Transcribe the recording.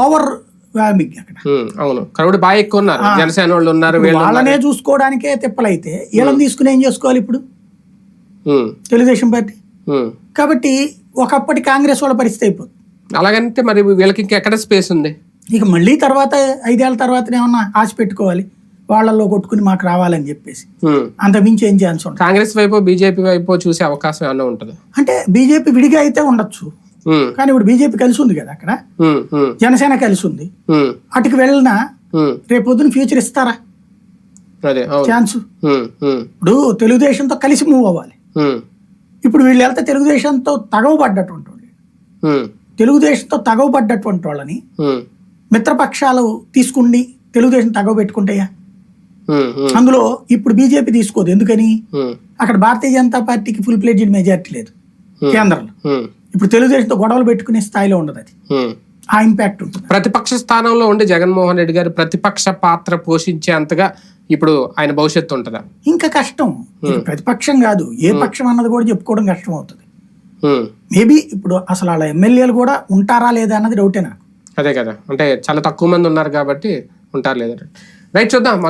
Over వ్యామింగ్ అక్కడ అవును. Crowd బాగా ఎక్కువ ఉన్నారు. జనసేన వాళ్ళు ఉన్నారు వీళ్ళు వాళ్ళనే చూసుకోవడానికే తిప్పలైతే వీళ్ళని తీసుకుని ఏం చేసుకోవాలి ఇప్పుడు? తెలుగుదేశం పార్టీ. కాబట్టి ఒకప్పటి కాంగ్రెస్ వాళ్ళ పరిస్థితి అయిపోతుంది అలాగంటే మరి వీళ్ళకి ఇంకెక్కడ స్పేస్ ఉంది? ఇక మళ్ళీ తర్వాత ఐదేళ్ళ తర్వాత ఏమన్నా ఆశ పెట్టుకోవాలి. వాళ్ళల్లో కొట్టుకుని మాకు రావాలని చెప్పేసి. అంత మించి ఏం ఛాన్స్ ఉండదు. కాంగ్రెస్ వైపు బీజేపీ వైపు చూసే అవకాశం ఏమన్నా ఉంటుంది? అంటే బీజేపీ విడిగా అయితే ఉండొచ్చు. కానీ ఇప్పుడు బీజేపీ కలిసి ఉంది కదా అక్కడ. జనసేన కలిసి ఉంది అటుకు వెళ్ళినా ఉమ్. రేపు పొద్దున ఫ్యూచర్ ఇస్తారా ఛాన్స్ ఇప్పుడు తెలుగుదేశంతో కలిసి మూవ్ అవ్వాలి. ఇప్పుడు వీళ్ళు వెళ్తే తెలుగుదేశంతో తగవబడ్డటువంటి వాళ్ళు. తెలుగుదేశంతో తగవబడ్డటువంటి వాళ్ళని మిత్రపక్షాలు తీసుకుని తెలుగుదేశం తగవ పెట్టుకుంటాయా అందులో ఇప్పుడు బీజేపీ తీసుకోదు. ఎందుకని? అక్కడ భారతీయ జనతా పార్టీకి ఫుల్ ప్లేజెడ్ మెజారిటీ లేదు కేంద్రంలో. ఇప్పుడు తెలుగుదేశంతో గొడవలు పెట్టుకునే స్థాయిలో ఉండదు అది. ఆ ఇంపాక్ట్ ఉంటుంది. ప్రతిపక్ష స్థానంలో ఉండి జగన్మోహన్ రెడ్డి గారు ప్రతిపక్ష పాత్ర పోషించే అంతగా ఇప్పుడు ఆయన భవిష్యత్తు ఉంటుందా? ఇంకా కష్టం. ప్రతిపక్షం కాదు. ఏ పక్షం అన్నది కూడా చెప్పుకోవడం కష్టం అవుతుంది మేబీ ఇప్పుడు అసలు వాళ్ళ ఎమ్మెల్యేలు కూడా ఉంటారా లేదా అన్నది డౌటే నాకు. అదే కదా. అంటే చాలా తక్కువ మంది ఉన్నారు కాబట్టి ఉంటారు లేదా? రైట్ చూద్దాం.